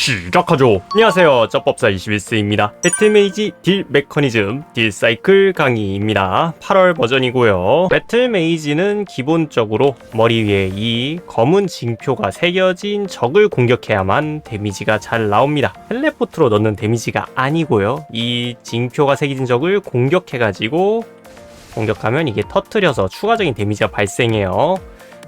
시작하죠. 안녕하세요. 쩌법사 21세입니다. 배틀메이지 딜 메커니즘 딜 사이클 강의입니다. 8월 버전이고요. 배틀메이지는 기본적으로 머리 위에 이 검은 징표가 새겨진 적을 공격해야만 데미지가 잘 나옵니다. 텔레포트로 넣는 데미지가 아니고요. 이 징표가 새겨진 적을 공격해가지고 공격하면 이게 터트려서 추가적인 데미지가 발생해요.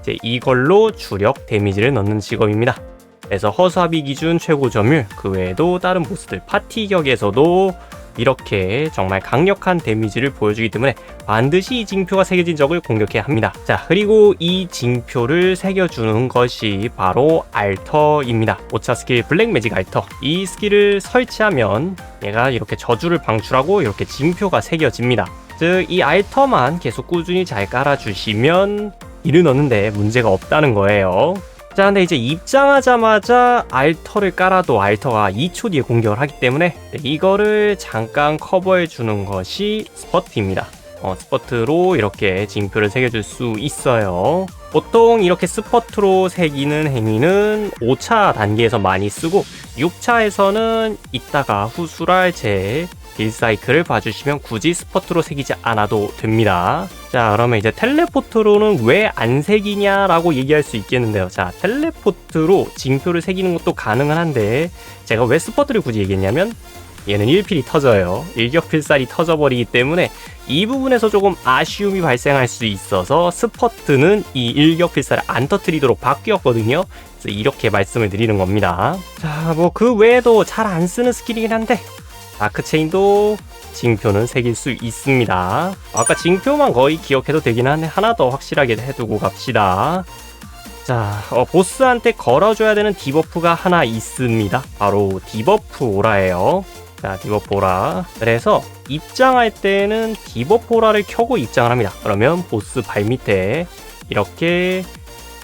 이제 이걸로 주력 데미지를 넣는 직업입니다. 그래서 허수아비 기준 최고 점율 그 외에도 다른 보스들 파티격에서도 이렇게 정말 강력한 데미지를 보여주기 때문에 반드시 이 징표가 새겨진 적을 공격해야 합니다. 자, 그리고 이 징표를 새겨주는 것이 바로 알터입니다. 오차 스킬 블랙 매직 알터. 이 스킬을 설치하면 얘가 이렇게 저주를 방출하고 이렇게 징표가 새겨집니다. 즉, 이 알터만 계속 꾸준히 잘 깔아주시면 일을 넣는데 문제가 없다는 거예요. 자, 근데 이제 입장하자마자 알터를 깔아도 알터가 2초 뒤에 공격을 하기 때문에 이거를 잠깐 커버해 주는 것이 스퍼트입니다. 어, 스퍼트로 이렇게 징표를 새겨줄 수 있어요. 보통 이렇게 스퍼트로 새기는 행위는 5차 단계에서 많이 쓰고 6차에서는 이따가 후술할 제 딜사이클을 봐주시면 굳이 스퍼트로 새기지 않아도 됩니다. 자, 그러면 이제 텔레포트로는 왜 안 새기냐라고 얘기할 수 있겠는데요. 자, 텔레포트로 징표를 새기는 것도 가능은 한데, 제가 왜 스퍼트를 굳이 얘기했냐면, 얘는 1필이 터져요. 일격필살이 터져버리기 때문에 이 부분에서 조금 아쉬움이 발생할 수 있어서 스퍼트는 이 일격필살을 안 터트리도록 바뀌었거든요. 그래서 이렇게 말씀을 드리는 겁니다. 자, 뭐 그 외에도 잘 안 쓰는 스킬이긴 한데, 다크체인도 징표는 새길 수 있습니다. 아까 징표만 거의 기억해도 되긴 한데 하나 더 확실하게 해두고 갑시다. 자, 어, 보스한테 걸어줘야 되는 디버프가 하나 있습니다. 바로 디버프 오라예요. 자, 디버프 오라. 그래서 입장할 때는 디버프 오라를 켜고 입장을 합니다. 그러면 보스 발밑에 이렇게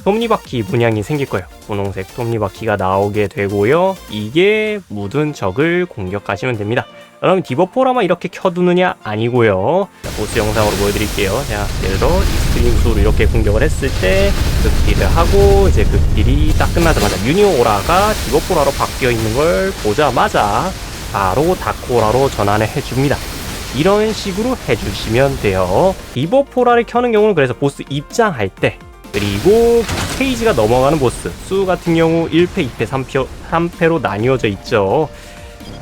톱니바퀴 문양이 생길 거예요. 분홍색 톱니바퀴가 나오게 되고요. 이게 묻은 적을 공격하시면 됩니다. 그럼 디버포라만 이렇게 켜두느냐? 아니고요. 자, 보스 영상으로 보여드릴게요. 자, 예를 들어 익스트림 수로 이렇게 공격을 했을 때 극딜을 하고 이제 극딜이 딱 끝나자마자 유니오라가 디버포라로 바뀌어 있는 걸 보자마자 바로 다코라로 전환을 해줍니다. 이런 식으로 해주시면 돼요. 디버포라를 켜는 경우는 그래서 보스 입장할 때 그리고 페이지가 넘어가는 보스 수 같은 경우 1패, 2패, 3패, 3패로 나뉘어져 있죠.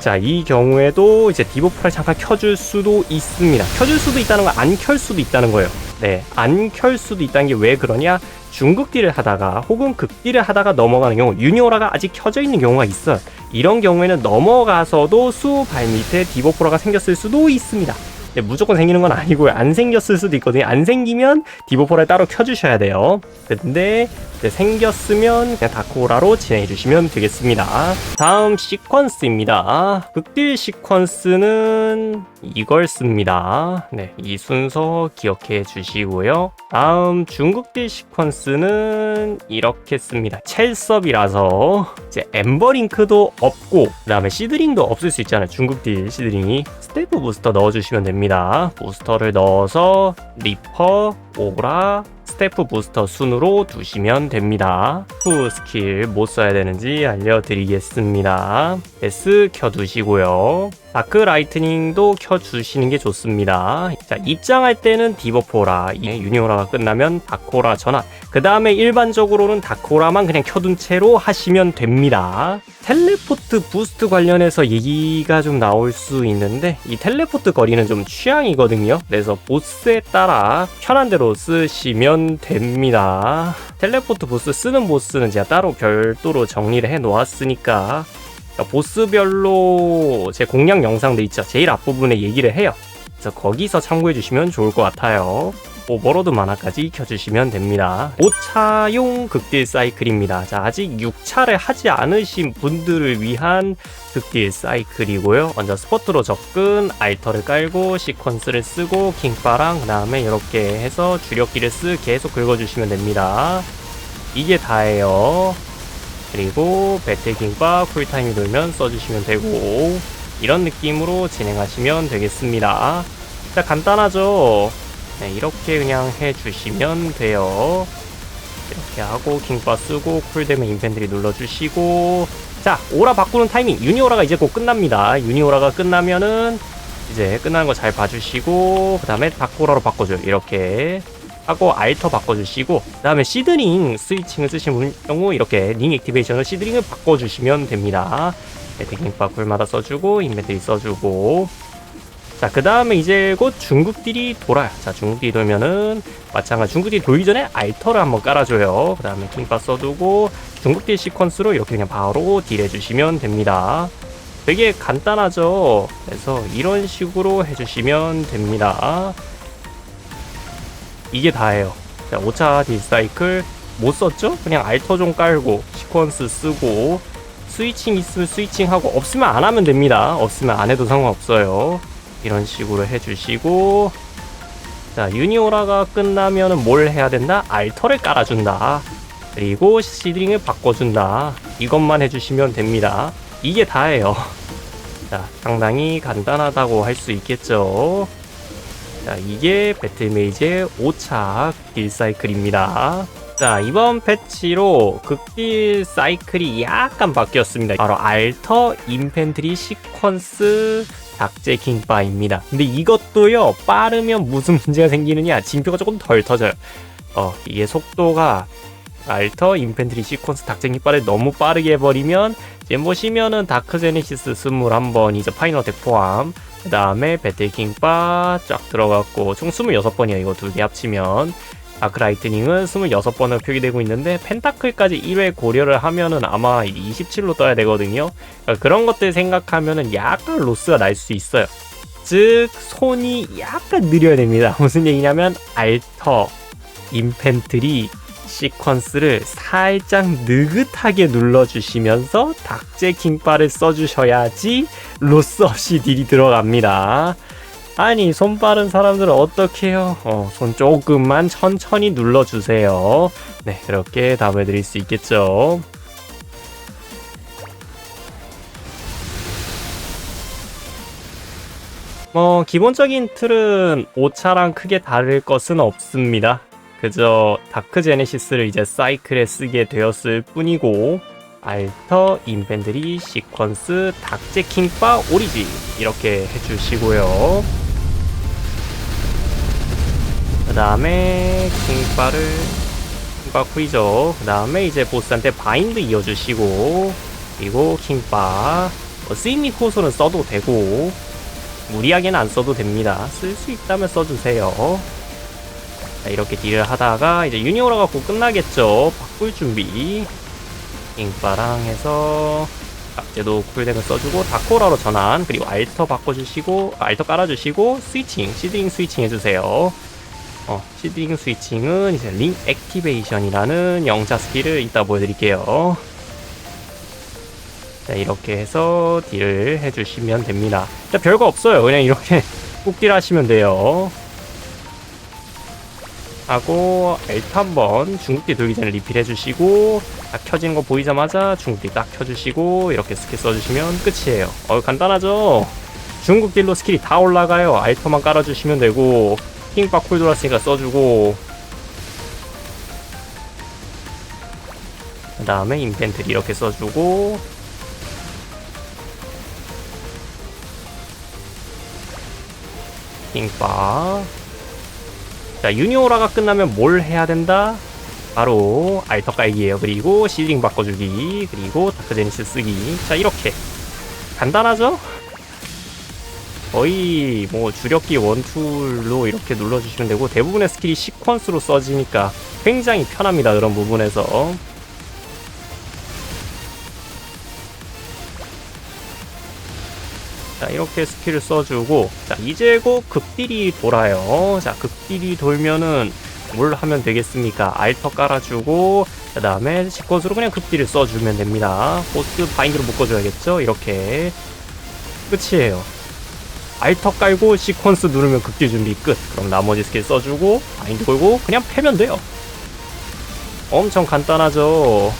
자, 이 경우에도 이제 디버프를 잠깐 켜줄 수도 있습니다. 켜줄 수도 있다는 건 안 켤 수도 있다는 거예요. 네, 안 켤 수도 있다는 게 왜 그러냐? 중극딜을 하다가 혹은 극딜을 하다가 넘어가는 경우 유니오라가 아직 켜져 있는 경우가 있어요. 이런 경우에는 넘어가서도 수 발 밑에 디버프라가 생겼을 수도 있습니다. 네, 무조건 생기는 건 아니고요. 안 생겼을 수도 있거든요. 안 생기면 디버퍼를 따로 켜주셔야 돼요. 근데 생겼으면 그냥 다코라로 진행해 주시면 되겠습니다. 다음 시퀀스입니다. 극딜 시퀀스는 이걸 씁니다. 네, 이 순서 기억해 주시고요. 다음 중극딜 시퀀스는 이렇게 씁니다. 첼섭이라서 이제 엠버링크도 없고 그다음에 시드링도 없을 수 있잖아요. 중극딜 시드링이 스테이프 부스터 넣어주시면 됩니다. 부스터를 넣어서 리퍼, 오라, 스태프 부스터 순으로 두시면 됩니다. 후 스킬 못 써야 되는지 알려드리겠습니다. S 켜두시고요. 다크 라이트닝도 켜주시는 게 좋습니다. 자, 입장할 때는 디버포라, 유니오라가 끝나면 다코라 전환. 그 다음에 일반적으로는 다코라만 그냥 켜둔 채로 하시면 됩니다. 텔레포트 부스트 관련해서 얘기가 좀 나올 수 있는데 이 텔레포트 거리는 좀 취향이거든요. 그래서 보스에 따라 편한 대로 쓰시면 됩니다. 텔레포트 부스 쓰는 보스는 제가 따로 별도로 정리를 해 놓았으니까 그러니까 보스별로 제 공략 영상도 있죠. 제일 앞부분에 얘기를 해요. 그래서 거기서 참고해 주시면 좋을 것 같아요. 오버로드 만화까지 켜주시면 됩니다. 5차용 극딜 사이클입니다. 자, 아직 6차를 하지 않으신 분들을 위한 극딜 사이클이고요. 먼저 스포트로 접근, 알터를 깔고, 시퀀스를 쓰고, 킹바랑, 그 다음에 이렇게 해서 주력기를 쓰 계속 긁어주시면 됩니다. 이게 다예요. 그리고 배틀킹과 쿨타임이 돌면 써주시면 되고 이런 느낌으로 진행하시면 되겠습니다. 자 간단하죠? 네, 이렇게 그냥 해주시면 돼요. 이렇게 하고 킹바 쓰고 쿨되면 인펜트리 눌러주시고 자 오라 바꾸는 타이밍 유니오라가 이제 곧 끝납니다 유니오라가 끝나면은 이제 끝나는 거 잘 봐주시고 그 다음에 다코라로 바꿔줘요 이렇게 하고 알터 바꿔주시고 그 다음에 시드링 스위칭을 쓰시는 경우 이렇게 링 액티베이션을 시드링을 바꿔주시면 됩니다. 배팅킹바 굴마다 써주고 인벤트리 써주고. 자 그 다음에 이제 곧 중국딜이 돌아요. 자 중국딜이 돌면은 마찬가지 중국딜 돌기 전에 알터를 한번 깔아줘요. 그 다음에 킹바 써두고 중국딜 시퀀스로 이렇게 그냥 바로 딜 해주시면 됩니다. 되게 간단하죠? 그래서 이런 식으로 해주시면 됩니다 이게 다예요. 자 5차 딜사이클 못 썼죠? 그냥 알터 좀 깔고 시퀀스 쓰고 스위칭 있으면 스위칭 하고 없으면 안 하면 됩니다. 없으면 안 해도 상관없어요. 이런 식으로 해주시고. 자 유니오라가 끝나면은 뭘 해야 된다? 알터를 깔아준다. 그리고 시드링을 바꿔준다. 이것만 해주시면 됩니다. 이게 다예요. 자 상당히 간단하다고 할 수 있겠죠 자 이게 배틀메이즈의 5차 딜 사이클입니다. 자 이번 패치로 극딜 사이클이 약간 바뀌었습니다. 바로 알터 인펜트리 시퀀스 닥제 킹바입니다. 근데 이것도요 빠르면 무슨 문제가 생기느냐? 징표가 조금 덜 터져요. 어 이게 속도가 알터 인펜트리 시퀀스 닥제 킹바를 너무 빠르게 해버리면 지금 보시면은 다크 제네시스 21번 이제 파이널 덱 포함 그 다음에 배틀킹바 쫙 들어갔고 총 26번이야 이거 두 개 합치면. 아크 라이트닝은 26번으로 표기되고 있는데 펜타클까지 1회 고려를 하면은 아마 27로 떠야 되거든요. 그러니까 그런 것들 생각하면은 약간 로스가 날 수 있어요. 즉 손이 약간 느려야 됩니다. 무슨 얘기냐면 알터 인펜트리 시퀀스를 살짝 느긋하게 눌러주시면서 닥제 킹바를 써주셔야지 로스 없이 딜이 들어갑니다. 아니 손 빠른 사람들은 어떻게 해요? 어, 손 조금만 천천히 눌러주세요. 네 그렇게 답을 드릴 수 있겠죠. 뭐 기본적인 틀은 5차랑 크게 다를 것은 없습니다. 그저 다크 제네시스를 이제 사이클에 쓰게 되었을 뿐이고 알터, 인펜드리, 시퀀스, 닥제 킹바, 오리지 이렇게 해주시고요. 그 다음에 킹바를 킹바 쿨이죠. 그 다음에 이제 보스한테 바인드 이어주시고 그리고 킹바 뭐 스위미 호소는 써도 되고 무리하게는 안 써도 됩니다. 쓸 수 있다면 써주세요. 자, 이렇게 딜을 하다가 이제 유니오라가 곧 끝나겠죠. 바꿀 준비. 잉바랑 해서 악제도 쿨덱을 써주고 다코라로 전환 그리고 알터 바꿔주시고 알터 깔아주시고 스위칭 시드링 스위칭 해주세요. 어, 시드링 스위칭은 이제 링 액티베이션이라는 영차 스킬을 이따 보여드릴게요. 자 이렇게 해서 딜을 해주시면 됩니다. 자 별거 없어요. 그냥 이렇게 꾹 딜 하시면 돼요. 하고 엘트 한번 중국딜 돌기 전에 리필 해주시고 딱 켜지는 거 보이자마자 중국딜 딱 켜주시고 이렇게 스킬 써주시면 끝이에요. 어 간단하죠? 중국 딜로 스킬이 다 올라가요. 알터만 깔아주시면 되고 킹바 쿨 돌았으니까 써주고. 그 다음에 인펜트리 이렇게 써주고. 킹바 자, 유니오라가 끝나면 뭘 해야 된다? 바로 알터 깔기예요. 그리고 실링 바꿔주기, 그리고 다크제니스 쓰기. 자, 이렇게 간단하죠? 거의 뭐 주력기 원툴로 이렇게 눌러주시면 되고 대부분의 스킬이 시퀀스로 써지니까 굉장히 편합니다. 그런 부분에서 자 이렇게 스킬을 써주고 자 이제 곧 극딜이 돌아요. 자 극딜이 돌면은 뭘 하면 되겠습니까? 알터 깔아주고 그 다음에 시퀀스로 그냥 극딜을 써주면 됩니다. 보스 바인드로 묶어줘야겠죠? 이렇게. 끝이에요. 알터 깔고 시퀀스 누르면 극딜 준비 끝. 그럼 나머지 스킬 써주고 바인드 걸고 그냥 패면 돼요. 엄청 간단하죠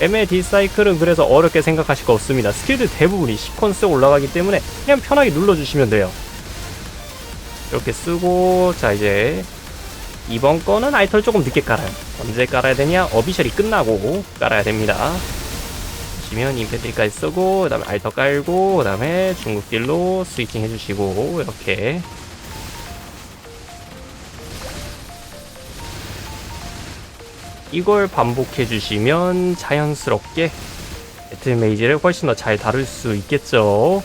ML 딜사이클은 그래서 어렵게 생각하실 거 없습니다. 스킬들 대부분이 시퀀스에 올라가기 때문에 그냥 편하게 눌러주시면 돼요. 이렇게 쓰고 자 이제 이번 거는 아이털 조금 늦게 깔아요. 언제 깔아야 되냐? 어비셜이 끝나고 깔아야 됩니다. 보시면 인펜트리까지 쓰고 그 다음에 알터 깔고 그 다음에 중국 딜로 스위칭 해주시고 이렇게 이걸 반복해 주시면 자연스럽게 배틀 메이지를 훨씬 더 잘 다룰 수 있겠죠.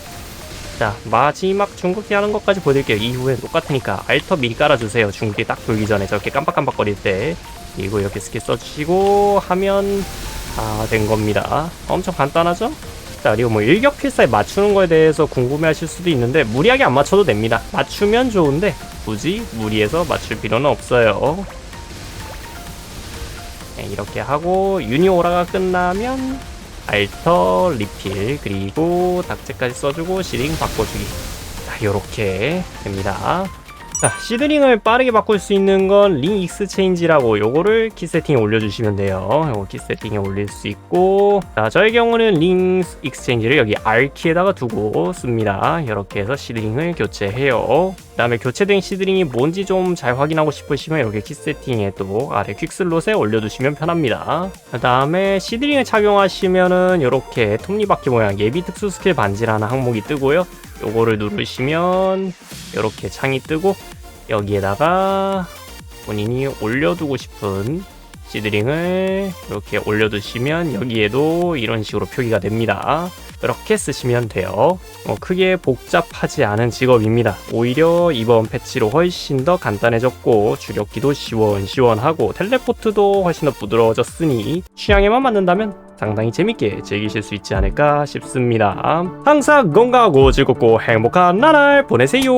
자 마지막 중국기 하는 것까지 보여드릴게요. 이후에 똑같으니까 알터 미리 깔아주세요. 중국기 딱 돌기 전에 저렇게 깜빡깜빡 거릴 때. 그리고 이렇게 스킬 써주시고 하면 다 된 겁니다. 엄청 간단하죠? 자 그리고 뭐 일격 필사에 맞추는 거에 대해서 궁금해 하실 수도 있는데 무리하게 안 맞춰도 됩니다. 맞추면 좋은데 굳이 무리해서 맞출 필요는 없어요 네, 이렇게 하고 유니오라가 끝나면 알터 리필 그리고 닥제까지 써주고 시링 바꿔주기. 자 요렇게 됩니다 자 시드링을 빠르게 바꿀 수 있는 건 링 익스 체인지라고 요거를 키 세팅에 올려주시면 돼요 요거 키 세팅에 올릴 수 있고 자 저의 경우는 링 익스 체인지를 여기 R 키에다가 두고 씁니다 이렇게 해서 시드링을 교체해요 그 다음에 교체된 시드링이 뭔지 좀 잘 확인하고 싶으시면 이렇게 키 세팅에 또 아래 퀵슬롯에 올려두시면 편합니다. 그 다음에 시드링을 착용하시면은 이렇게 톱니바퀴 모양 예비 특수 스킬 반지라는 항목이 뜨고요. 요거를 누르시면 이렇게 창이 뜨고 여기에다가 본인이 올려두고 싶은 시드링을 이렇게 올려두시면 여기에도 이런 식으로 표기가 됩니다. 그렇게 쓰시면 돼요. 뭐 크게 복잡하지 않은 직업입니다. 오히려 이번 패치로 훨씬 더 간단해졌고 주력기도 시원시원하고 텔레포트도 훨씬 더 부드러워졌으니 취향에만 맞는다면 상당히 재밌게 즐기실 수 있지 않을까 싶습니다. 항상 건강하고 즐겁고 행복한 나날 보내세요.